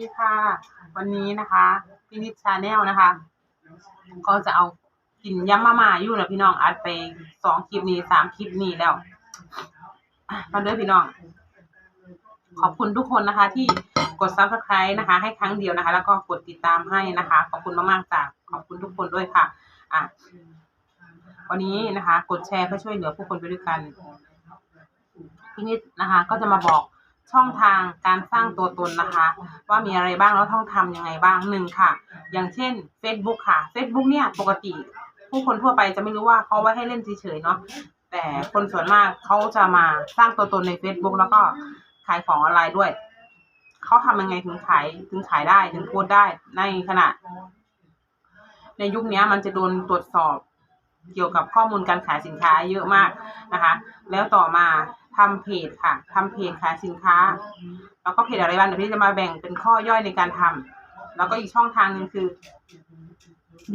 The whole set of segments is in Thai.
ดีค่ะ วันนี้นะคะพินิจชาแนลนะคะ ก็จะเอากินยำมาม่าอยู่นะพี่น้องอัดไปสองคลิปนี้สามคลิปนี้แล้วมาด้อพี่น้อง ขอบคุณทุกคนนะคะ ที่กด subscribe นะคะ ให้ครั้งเดียวนะคะ แล้วก็กดติดตามให้นะคะ ขอบคุณมากๆจากขอบคุณทุกคนด้วยค่ะ อะ วันนี้นะคะ กดแชร์เพื่อช่วยเหลือผู้คนไปด้วยกันพี่นิดนะคะ ก็จะมาบอก ช่องทางการสร้างตัวตนนะคะ ว่ามีอะไรบ้างแล้วต้องทำยังไงบ้างหนึ่งค่ะ อย่างเช่น Facebook ค่ะ Facebook เนี่ยปกติ ผู้คนทั่วไปจะไม่รู้ว่าเขาไว้ให้เล่นเฉยๆเนาะแต่คนส่วนมากเขาจะมาสร้างตัวตนใน Facebook แล้วก็ขายของออนไลน์ด้วย เขาทำยังไงถึงขายถึงขายได้ถึงโพสได้ในขณะ ในยุคนี้มันจะโดนตรวจสอบเกี่ยวกับข้อมูลการขายสินค้าเยอะมากนะคะ แล้วต่อมา ทำเพจค่ะทำเพจขายสินค้า แล้วก็เพจอะไรบ้างเดี๋ยวพี่จะมาแบ่งเป็นข้อย่อยในการทำแล้วก็อีกช่องทางหนึ่งคือ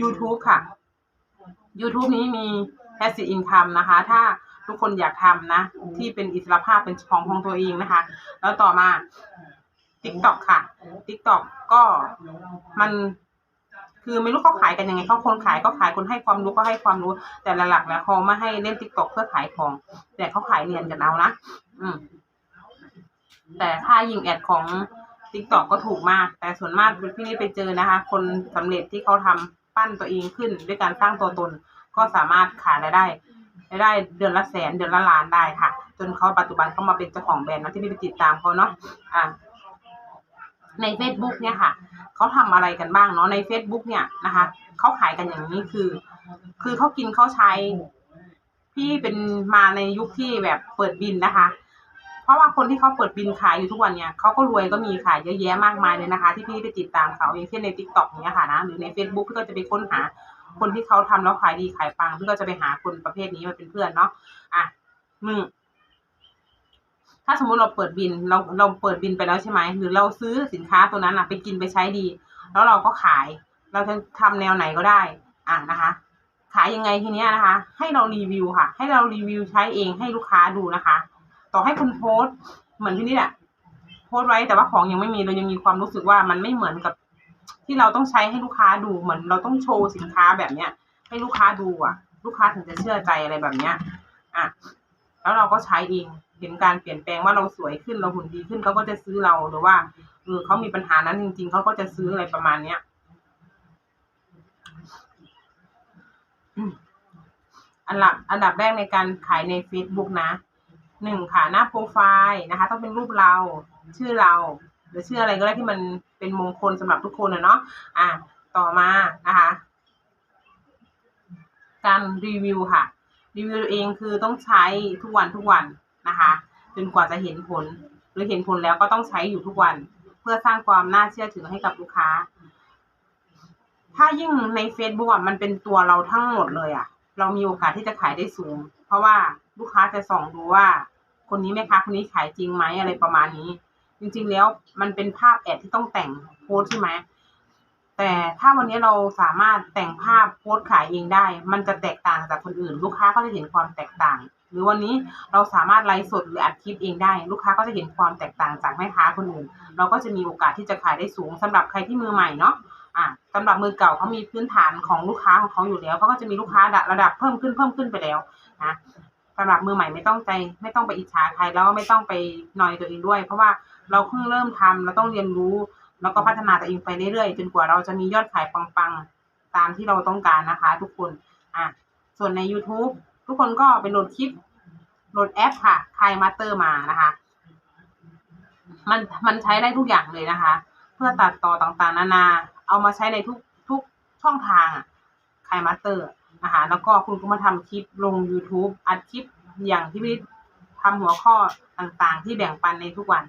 YouTube ค่ะ YouTube นี้มี passive income นะคะ ถ้าทุกคนอยากทำนะ ที่เป็นอิสระภาพเป็นของของตัวเองนะคะ แล้วต่อมา TikTok ค่ะ TikTok ก็มัน คือไม่รู้เขาขายกันยังไงเขาคนขายก็ขายคนให้ความรู้ก็ให้ความรู้ แต่หลักๆแล้วเขาไม่ให้เล่น TikTok เพื่อขายของ แต่เขาขายเรียนกันเอานะอืม แต่ค่ายิงแอดของ TikTok ก็ถูกมาก แต่ส่วนมากพี่นี่ไปเจอนะคะ คนสำเร็จที่เขาทำปั้นตัวเองขึ้น ด้วยการสร้างตัวตน ก็สามารถขายรายได้รายได้เดือนละแสนเดือนละล้านได้ค่ะ จนเขาปัจจุบันเขามาเป็นเจ้าของแบรนด์นะที่พี่ไปติดตามเขาเนาะอ่า ใน Facebook เนี่ยค่ะเขาทำอะไรกันบ้างเนาะใน Facebook เนี่ยนะคะเขาขายกันอย่างนี้คือ คือเขากินเขาใช้พี่เป็นมาในยุคที่แบบเปิดบินนะคะ เพราะว่าคนที่เขาเปิดบินขายอยู่ทุกวันเนี่ยเขาก็รวยก็มีขายเยอะแยะมากมายเลยนะคะ ที่พี่ไปติดตามเขาอย่างเช่นใน t ิ k t o k เนี้ยค่ะนะหรือใน Facebook พี่ก็จะไปค้นหาคนที่เขาทำแล้วขายดีขายปังพี่ก็จะไปหาคนประเภทนี้มาเป็นเพื่อนเนาะอะมึง ถ้าสมมติเราเปิดบินเราเราเปิดบินไปแล้วใช่ไหมหรือเราซื้อสินค้าตัวนั้นอะไปกินไปใช้ดี แล้วเราก็ขาย เราจะทำแนวไหนก็ได้อะนะคะ ขายยังไงทีเนี้ยนะคะ ให้เรารีวิวค่ะ ให้เรารีวิวใช้เองให้ลูกค้าดูนะคะ ต่อให้คุณโพสเหมือนที่นี่แหละโพสไว้แต่ว่าของยังไม่มีเรายังมีความรู้สึกว่ามันไม่เหมือนกับ ที่เราต้องใช้ให้ลูกค้าดูเหมือนเราต้องโชว์สินค้าแบบเนี้ย ให้ลูกค้าดูอะ ลูกค้าถึงจะเชื่อใจอะไรแบบเนี้ยอะ แล้วเราก็ใช้เองเห็นการเปลี่ยนแปลงว่าเราสวยขึ้นเราหุ่นดีขึ้นเขาก็จะซื้อเราหรือว่าเออเขามีปัญหานั้นจริง ๆเขาก็จะซื้ออะไรประมาณเนี้ยอันดับอันดับแรกในการขายใน Facebook นะหนึ่งค่ะหน้าโปรไฟล์นะคะ ต้องเป็นรูปเราชื่อเรา หรือชื่ออะไรก็ได้ที่มันเป็นมงคลสำหรับทุกคนนะเนาะอะต่อมานะคะ การรีวิวค่ะ รีวิวตัวเองคือต้องใช้ทุกวันทุกวันนะคะจนกว่าจะเห็นผล หรือเห็นผลแล้วก็ต้องใช้อยู่ทุกวัน เพื่อสร้างความน่าเชื่อถือให้กับลูกค้า ถ้ายิ่งใน Facebook อะมันเป็นตัวเราทั้งหมดเลยอะ เรามีโอกาสที่จะขายได้สูง เพราะว่าลูกค้าจะส่องดูว่า คนนี้แม่ค้าคนนี้ขายจริงไหมอะไรประมาณนี้ จริง ๆ แล้วมันเป็นภาพแอดที่ต้องแต่งโพสใช่ไหม แต่ถ้าวันนี้เราสามารถแต่งภาพโพสต์ขายเองได้ มันจะแตกต่างจากคนอื่น ลูกค้าก็จะเห็นความแตกต่าง หรือวันนี้เราสามารถไลฟ์สดหรืออัดคลิปเองได้ ลูกค้าก็จะเห็นความแตกต่างจากแม่ค้าคนอื่น เราก็จะมีโอกาสที่จะขายได้สูงสำหรับใครที่มือใหม่เนาะอะสำหรับมือเก่าเขามีพื้นฐานของลูกค้าของเขาอยู่แล้วเขาก็จะมีลูกค้าระดับเพิ่มขึ้นเพิ่มขึ้นไปแล้วนะสำหรับมือใหม่ไม่ต้องใจไม่ต้องไปอิจฉาใครแล้วไม่ต้องไปนอยตัวเองด้วย เพราะว่าเราเพิ่งเริ่มทำเราต้องเรียนรู้ แล้วก็พัฒนาตัวเองไปเรื่อยๆ จนกว่าเราจะมียอดขายปังๆ ตามที่เราต้องการนะคะ ทุกคนอะส่วนใน YouTube ทุกคนก็ไปโหลดคลิปโหลดแอปค่ะคายมาสเตอร์มานะคะ มันมันใช้ได้ทุกอย่างเลยนะคะ เพื่อตัดต่อต่างๆ นานา เอามาใช้ในทุกทุกช่องทางอะคายมาสเตอร์นะคะแล้วก็คุณก็มาทำคลิปลง YouTube อัดคลิปอย่างที่พี่ทำหัวข้อต่างๆ ที่แบ่งปันในทุกวัน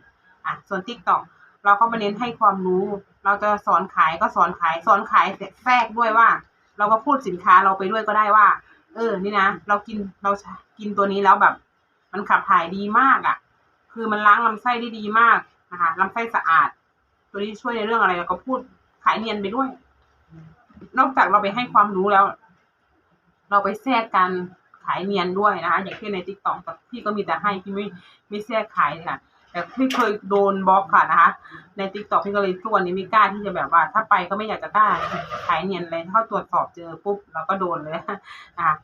อะส่วน TikTok เราก็มาเน้นให้ความรู้ เราจะสอนขายก็สอนขายสอนขายแทรกด้วยว่า เราก็พูดสินค้าเราไปด้วยก็ได้ว่า เออ นี่นะเรากินเรากินตัวนี้แล้วแบบ มันขับถ่ายดีมากอะ่ะ คือมันล้างลำไส้ได้ดีมากนะคะลำไส้สะอาด ตัวนี้ช่วยในเรื่องอะไรเราก็พูดขายเนียนไปด้วย นอกจากเราไปให้ความรู้แล้ว เราไปแทรกการขายเนียนด้วยนะคะอย่างเช่นในทิกต็อกพี่ก็มีแต่ให้พี่ไม่ไม่แทรกขายเลยค่ะ แต่พี่เคยโดนบล็อกค่ะนะคะ ในติ๊กต็อกพี่ก็เลยทุกวันนี้ไม่กล้าที่จะแบบว่า ถ้าไปก็ไม่อยากจะกล้าขายเนียนเลยถ้าตรวจสอบเจอปุ๊บเราก็โดนเลยนะคะ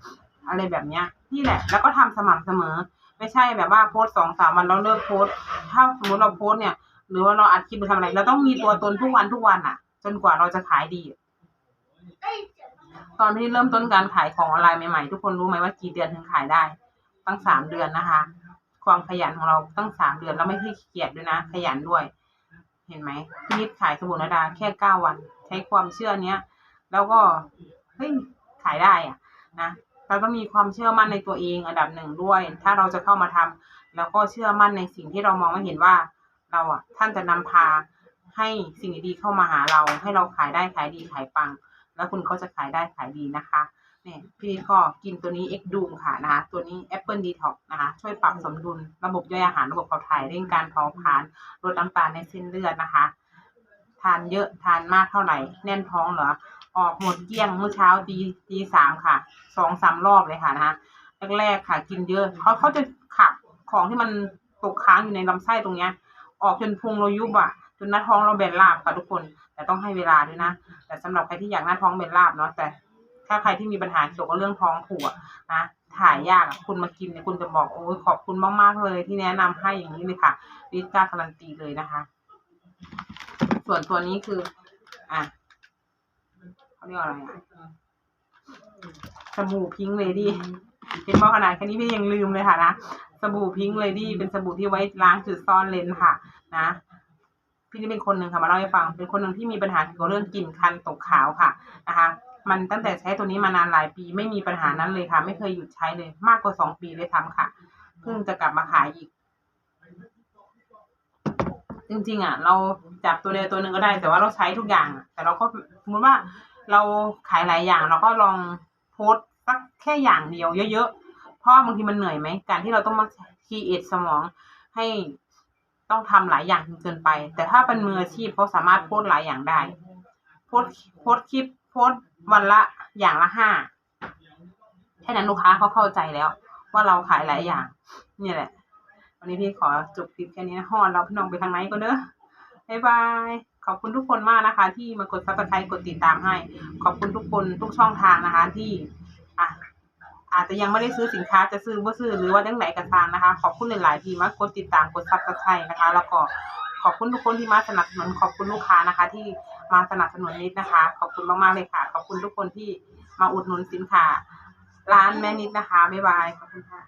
อะไรแบบเนี้ยนี่แหละ แล้วก็ทำสม่ำเสมอ ไม่ใช่แบบว่าโพสสองสามวันแล้วเลิกโพสถ้าสมมติเราโพสเนี่ย หรือว่าเราอัดคลิปไปทำอะไรเราต้องมีตัวตนทุกวันทุกวันอะ จนกว่าเราจะขายดี ตอนที่เริ่มต้นการขายของออนไลน์ใหม่ๆ ทุกคนรู้ไหมว่ากี่เดือนถึงขายได้ ตั้งสามเดือนนะคะ ความขยันของเราตั้งสามเดือนแล้วไม่ใช่ขี้เกียจด้วยนะ ขยันด้วย เห็นไหมพี่นิดขายสบู่นาดาแค่เก้าวัน ใช้ความเชื่อเนี้ย แล้วก็เฮ้ยขายได้อะนะเราต้องมีความเชื่อมั่นในตัวเองอันดับหนึ่งด้วย ถ้าเราจะเข้ามาทำแล้วก็เชื่อมั่นในสิ่งที่เรามองไม่เห็นว่า เราอะ ท่านจะนำพาให้สิ่งดีๆเข้ามาหาเรา ให้เราขายได้ขายดีขายปัง แล้วคุณก็จะขายได้ขายดีนะคะ เนี่ยพี่นิดก็กินตัวนี้ X d o o m ค่ะนะคะตัวนี้ Apple Detox นะคะ ช่วยปรับสมดุลระบบย่อยอาหารระบบขับถ่ายเร่งการเผาผลาญลดน้ำตาลในเส้นเลือดนะคะ ทานเยอะทานมากเท่าไหร่ แน่นท้องเหรอ ออกหมดเกลี้ยงเมื่อเช้าตีตีสามค่ะสองสามรอบเลยค่ะนะคะแรกๆค่ะ กินเยอะเขาเขาจะขับของที่มันตกค้างอยู่ในลำไส้ตรงเนี้ย ออกจนพุงเรายุบอะจนหน้าท้องเราแบนราบค่ะทุกคน แต่ต้องให้เวลาด้วยนะ แต่สำหรับใครที่อยากหน้าท้องเป็นราบเนาะแต่ ถ้าใครที่มีปัญหาเกี่ยวกับเรื่องท้องผูกนะถ่ายยากคุณมากินเนี่ยคุณจะบอกโอ้ยขอบคุณมากๆเลยที่แนะนำให้อย่างนี้เลยค่ะริกล้าการันตีเลยนะคะ ส่วนตัวนี้คือ อะเขาเรียกว่าอะไรอะสบู่พิงค์เลดี้เป็นว่าขนาดแค่นี้พี่ยังลืมเลยค่ะนะสบู่พิงค์เลดี้เป็นสบู่ที่ไว้ล้างจุดซ่อนเลนค่ะ นะพี่นี่เป็นคนหนึ่งค่ะมาเล่าให้ฟัง เป็นคนหนึ่งที่มีปัญหาเกี่ยวกับเรื่องกลิ่นคันตกขาวค่ะนะคะ มันตั้งแต่ใช้ตัวนี้มานานหลายปี ไม่มีปัญหานั้นเลยค่ะ ไม่เคยหยุดใช้เลย มากกว่าสองปีเลยทำค่ะ เพิ่งจะกลับมาขายอีก จริงๆอะ เราจับตัวเดียวตัวหนึ่งก็ได้ แต่ว่าเราใช้ทุกอย่าง แต่เราก็สมมติว่าเราขายหลายอย่าง เราก็ลองโพสต์สักแค่อย่างเดียวเยอะๆ เพราะบางทีมันเหนื่อยไหม การที่เราต้องมาคีเอทสมองให้ต้องทำหลายอย่างจนเกินไป แต่ถ้าเป็นมืออาชีพเขาสามารถโพสต์หลายอย่างได้ โพสต์โพสต์คลิป โพสต์วันละอย่างละห้าแค่นั้นลูกค้าเขาเข้าใจแล้ว ว่าเราขายหลายอย่าง นี่แหละ วันนี้พี่ขอจบคลิปแค่นี้นะฮอนเราพี่น้องไปทางไหนก็เด้อบ๊ายบายขอบคุณทุกคนมากนะคะ ที่มากดซับสไครต์กดติดตามให้ ขอบคุณทุกคนทุกช่องทางนะคะที่อะ อาจจะยังไม่ได้ซื้อสินค้าจะซื้อว่าซื้อหรือว่าดังไหนกันทางนะคะ ขอบคุณหลาย ๆ ที่มากดติดตามกดซับสไครต์นะคะ แล้วก็ขอบคุณทุกคนที่มาสนับสนุนขอบคุณลูกค้านะคะ ที่มาสนับสนุนนิดนะคะ ขอบคุณมาก ๆ เลยค่ะ ขอบคุณทุกคนที่มาอุดหนุนสินค้า ร้านแม่นิดนะคะบ๊ายบายขอบคุณค่ะ